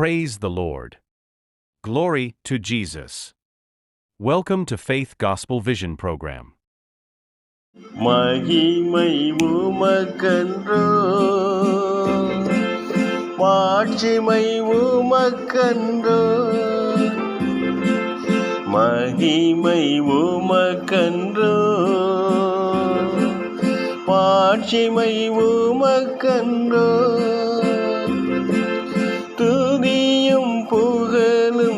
Praise the Lord. Glory to Jesus. Welcome to Faith Gospel Vision Program. மகிமை உமக்கன்றோ மாட்சிமை உமக்கன்றோ மகிமை உமக்கன்றோ மாட்சிமை உமக்கன்றோ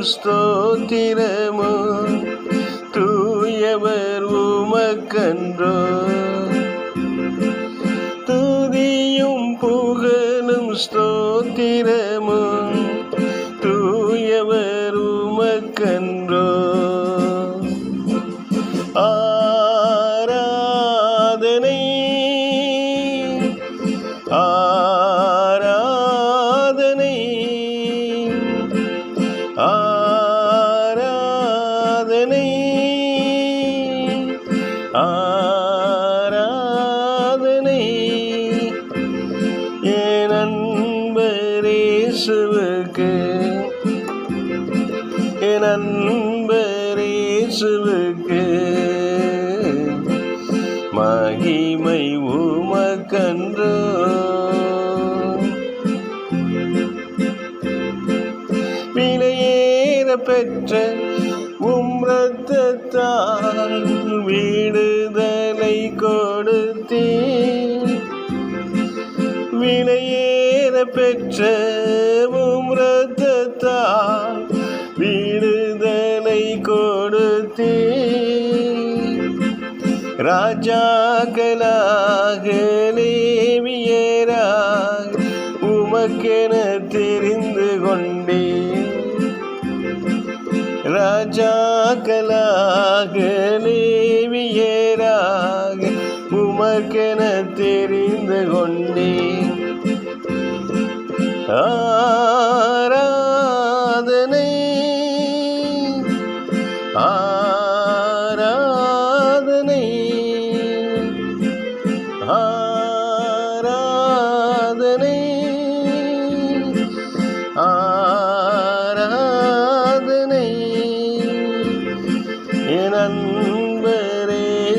ஸ்தோத்திரமோ? தூயவர் உமக்கன்றோ? துதியும் புகழும் ஸ்தோத்திரமோ? தூயவர் உமக்கன்றோ? நண்பரேசுவுக்கு மகிமை உமக்கன்றோ. விலையேற பெற்ற உம் ரத்தத்தால் விடுதலை ராஜாக்களாக லேவியராக உமக்கென தெரிந்து கொண்டேன். ராஜாக்களாக லேவியராக உமக்கென தெரிந்து கொண்டேன். ஆ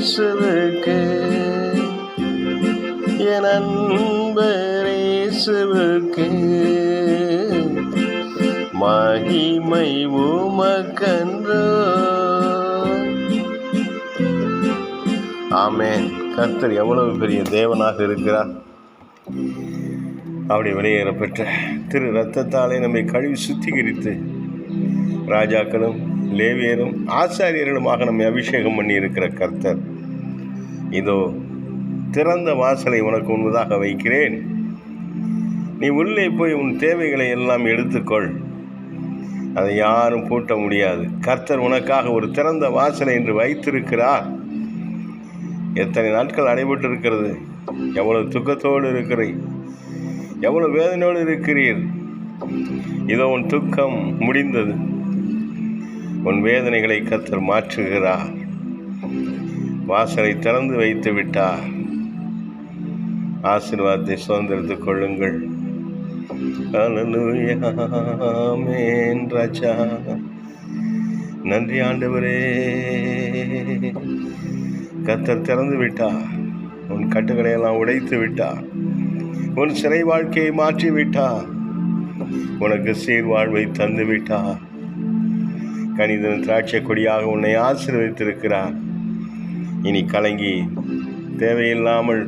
இயேசுவுக்கு. என் அன்பரேசுவுக்கு மகிமை உமக்கன்றோ. ஆமேன். கர்த்தர் எவ்வளவு பெரிய தேவனாக இருக்கிறார். அப்படி வெளியேறப்பெற்ற திரு ரத்தத்தாலே நம்மை கழுவி சுத்திகரித்து ராஜாக்களும் லேவியரும் ஆசாரியர்களுமாக நம்மை அபிஷேகம் பண்ணி இருக்கிற கர்த்தர். இதோ திறந்த வாசலை உனக்கு உண்மதாக வைக்கிறேன். நீ உள்ளே போய் உன் தேவைகளை எல்லாம் எடுத்துக்கொள். அதை யாரும் பூட்ட முடியாது. கர்த்தர் உனக்காக ஒரு திறந்த வாசலை என்று வைத்திருக்கிறார். எத்தனை நாட்கள் அடைபட்டு இருக்கிறது எவ்வளவு துக்கத்தோடு இருக்கிறீர்? எவ்வளவு வேதனையோடு இருக்கிறீர்? இதோ உன் துக்கம் முடிந்தது. உன் வேதனைகளை கர்த்தர் மாற்றுகிறார். வாசலை திறந்து வைத்து விட்டார். ஆசீர்வாதத்தை சுதந்திரத்துக் கொள்ளுங்கள். ராஜா. நன்றி ஆண்டவரே. கத்தர் திறந்து விட்டார். உன் கட்டுகளை எல்லாம் உடைத்து விட்டார். உன் சிறை வாழ்க்கையை மாற்றி விட்டார். உனக்கு சீர்வாழ்வை தந்து விட்டார். கணிதன் திராட்சை கொடியாக உன்னை ஆசீர்வதித்திருக்கிறார். இனி கலங்கி தேவையில்லாமல்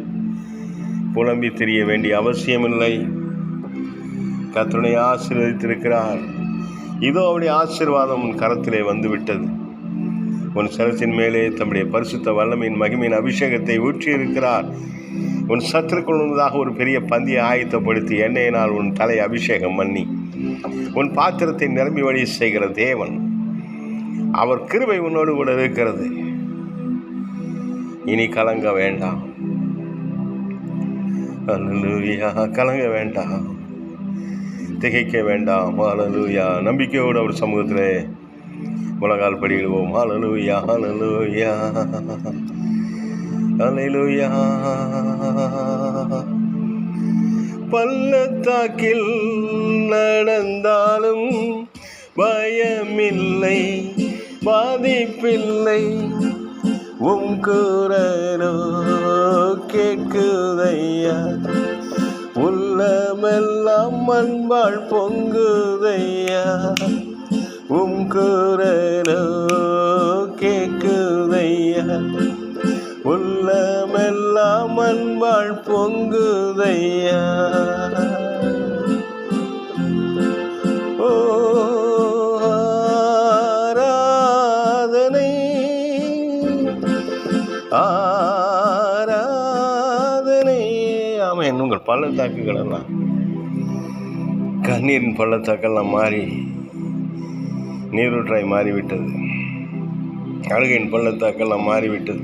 புலம்பி தெரிய வேண்டிய அவசியமில்லை. கத்தனை ஆசீர்வதித்திருக்கிறார். இதோ அவருடைய ஆசீர்வாதம் உன் கரத்திலே வந்துவிட்டது. உன் சரத்தின் மேலே தம்முடைய பரிசுத்த வல்லமையின் மகிமையின் அபிஷேகத்தை ஊற்றியிருக்கிறார். உன் சத்திருக்குள்ளதாக ஒரு பெரிய பந்தியை ஆயத்தப்படுத்தி எண்ணெயினால் உன் தலை அபிஷேகம் பண்ணி உன் பாத்திரத்தை நிரம்பி வழி செய்கிற தேவன். அவர் கிருபை உன்னோடு கூட இருக்கிறது. இனி கலங்க வேண்டாம். அலலூயா கலங்க வேண்டாம். திகைக்க வேண்டாம். அலலூயா நம்பிக்கையோடு அவர் சமூகத்தில் முழங்கால் படிடுவோம் அலலூயா அலலூயா ஹalleluya பள்ளத்தாக்கில் நடந்தாலும் பயமில்லை பாதிப்பில்லை. உம் குரலோ கேட்குதையா? உள்ளமெல்லாம் அன்பாள் பொங்குதையா? உம் குரலோ கேட்குதையா? உள்ளமெல்லாம் அன்பாள் பொங்குதையா? பள்ளத்தாக்குகளெல்லாம். கண்ணீரின் பள்ளத்தாக்கெல்லாம் மாறி நீரூற்றாய் மாறிவிட்டது. அழுகையின் பள்ளத்தாக்கெல்லாம் மாறிவிட்டது.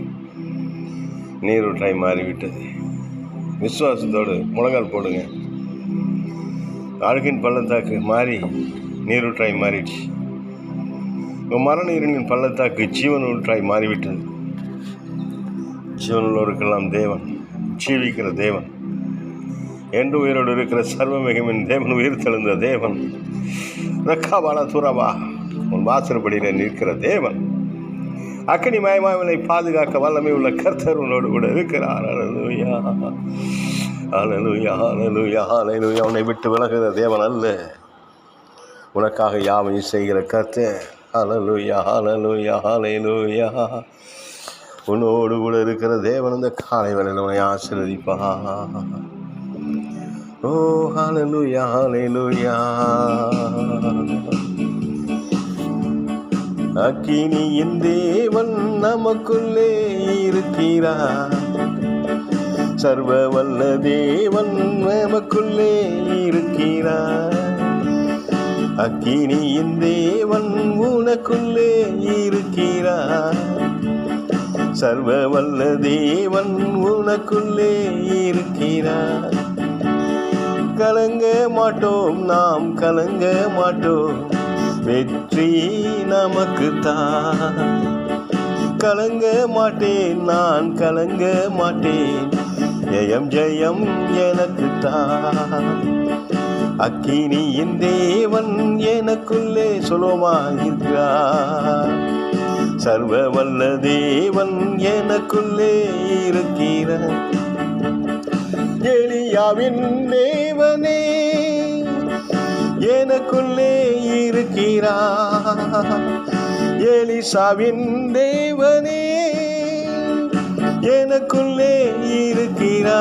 நீரூற்றாய் மாறிவிட்டது. விசுவாசத்தோடு முழங்கால் போடுங்க. அழுகின் பள்ளத்தாக்கு மாறி நீரூற்றாய் மாறிடுச்சு. உங்கள் மரண இருளின் பள்ளத்தாக்கு ஜீவன் ஊற்றாய் மாறிவிட்டது. ஜீவனுள்ளோருக்கெல்லாம் தேவன் ஜீவிக்கிற தேவன். என்று உயிரோடு இருக்கிற சர்வமிகமின் தேவன் உயிர் தெழுந்த தேவன். ரக்காபாலா துறவா உன் வாசற்படியில் நிற்கிற தேவன். அக்கனி மயமாவினை பாதுகாக்க வல்லமை உள்ள கர்த்தர் உன்னோடு கூட இருக்கிறார். அலலுயா அலலுயா அலலுயா அலலுயா உன்னை விட்டு விலகுகிற தேவன் அல்ல. உனக்காக யாவையும் செய்கிற கர்த்தர். அலலுயா அலலுயா அலையலுயா உன்னோடு கூட இருக்கிற தேவன் இந்த காலை வேலையில் உன்னை ஆசீர்வதிப்பா Oh, ஓ ஹalleluya ஹalleluya அக்கினியின் தேவன் நமக்குள்ளே இருக்கிறார். சர்வ வல்ல தேவன் நமக்குள்ளே இருக்கிறார். அக்கினியின் தேவன் உனக்குள்ளே இருக்கிறார். சர்வ வல்ல தேவன் உனக்குள்ளே இருக்கிறார். கலங்க மாட்டோம் நாம் கலங்க மாட்டோம். வெற்றி நமக்கு தான் கலங்க மாட்டேன் நான் கலங்க மாட்டேன். ஜெயம் ஜெயம் எனக்கு தான் அக்கினியின் தேவன் எனக்குள்ளே சொல்லுமா சர்வ வல்ல தேவன் எனக்குள்ளே இருக்கிறார். எளியாவின் தேவனே எனக்குள்ளே இருக்கிறா எலிசாவின் தேவனே எனக்குள்ளே இருக்கிறா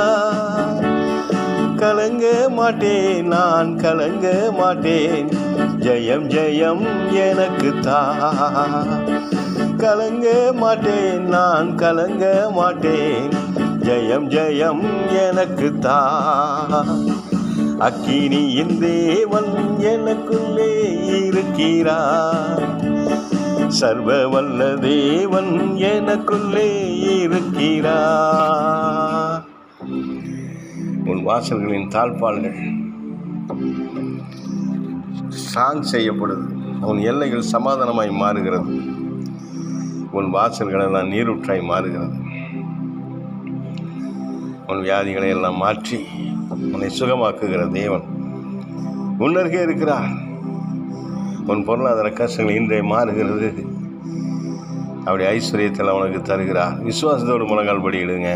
கலங்க மாட்டேன் நான் கலங்க மாட்டேன். ஜெயம் ஜெயம் எனக்கு தா கலங்க மாட்டேன் நான் கலங்க மாட்டேன். ஜெயம் ஜெயம் எனக்கு தான் அக்கினியின் தேவன் எனக்குள்ளே இருக்கிறார். சர்வ வல்ல தேவன் எனக்குள்ளே இருக்கிறார். உன் வாசல்களின் தாழ்பால்கள் ஸ்ட்ராங் செய்யப்படுது. உன் எல்லைகள் சமாதானமாய் மாறுகிறது. உன் வாசல்களை நான் நீரூற்றாய் மாறுகிறது. உன் வியாதிகளை எல்லாம் மாற்றி உன்னை சுகமாக்குகிற தேவன் உன்னருகே இருக்கிறார். உன் பொருளாதார கஷ்டங்கள் இன்றைய மாறுகிறது. அப்படி ஐஸ்வர்யத்தில் உனக்கு தருகிறார். விசுவாசத்தோடு முழங்கால் படியிடுங்க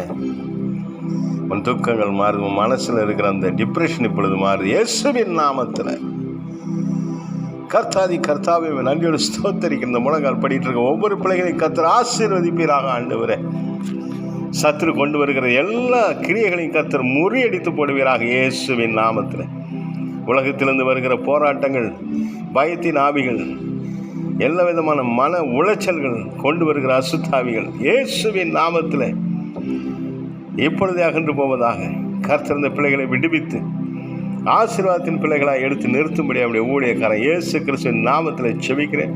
உன் துக்கங்கள் மாறுது. உன் மனசில் இருக்கிற அந்த டிப்ரெஷன் இப்பொழுது மாறுது. இயேசுவின் நாமத்தில். கர்த்தாதி கர்த்தாவை நன்றியோடு ஸ்தோத்தரிக்கிற இந்த முழங்கால் படிட்டு இருக்க ஒவ்வொரு பிள்ளைகளையும் கர்த்தர் ஆசீர்வதிப்பீராக ஆண்டவரே. சத்துரு கொண்டு வருகிற எல்லா கிரியைகளையும் கத்தர் முறியடித்து போடுவீராக இயேசுவின் நாமத்தில். உலகத்திலிருந்து வருகிற போராட்டங்கள் பயத்தின் ஆவிகள் எல்லா விதமான மன உளைச்சல்கள் கொண்டு வருகிற அசுத்தாவிகள் இயேசுவின் நாமத்தில். இப்பொழுதே அகன்று போவதாக கர்த்தர் பிள்ளைகளை விடுவித்து ஆசீர்வாதத்தின் பிள்ளைகளாக எடுத்து நிறுத்தும்படி அவருடைய ஊழியக்காரன் இயேசு கிறிஸ்துவின் நாமத்தில் செபிக்கிறேன்.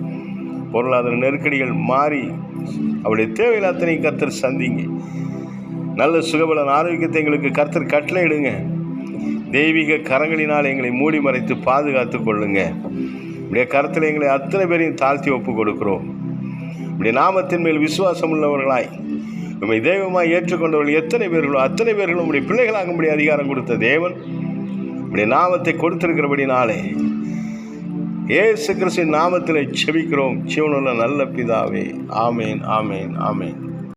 பொருளாதார நெருக்கடிகள் மாறி அவருடைய தேவையில் அத்தனை கர்த்தர் சந்திங்க. நல்ல சுகபலன் ஆரோக்கியத்தை எங்களுக்கு கர்த்தர் கட்டளையிடுங்க. தெய்வீக கரங்களினால் எங்களை மூடி மறைத்து பாதுகாத்து கொள்ளுங்க. இப்படிய கருத்தில் எங்களை அத்தனை பேரையும் தாழ்த்தி ஒப்பு கொடுக்கிறோம். இப்படி நாமத்தின் மேல் விசுவாசம் உள்ளவர்களாய் நம்மை தெய்வமாக ஏற்றுக்கொண்டவர்கள் எத்தனை பேர்களோ அத்தனை பேர்களும் உடைய பிள்ளைகளாகும்படி அதிகாரம் கொடுத்த தேவன் இப்படி நாமத்தை கொடுத்திருக்கிறபடினாலே ஏசு கிறிஸ்துவின் நாமத்தில் செபிக்கிறோம். சிவனுள்ள நல்ல பிதாவே. ஆமேன் ஆமேன் ஆமேன்.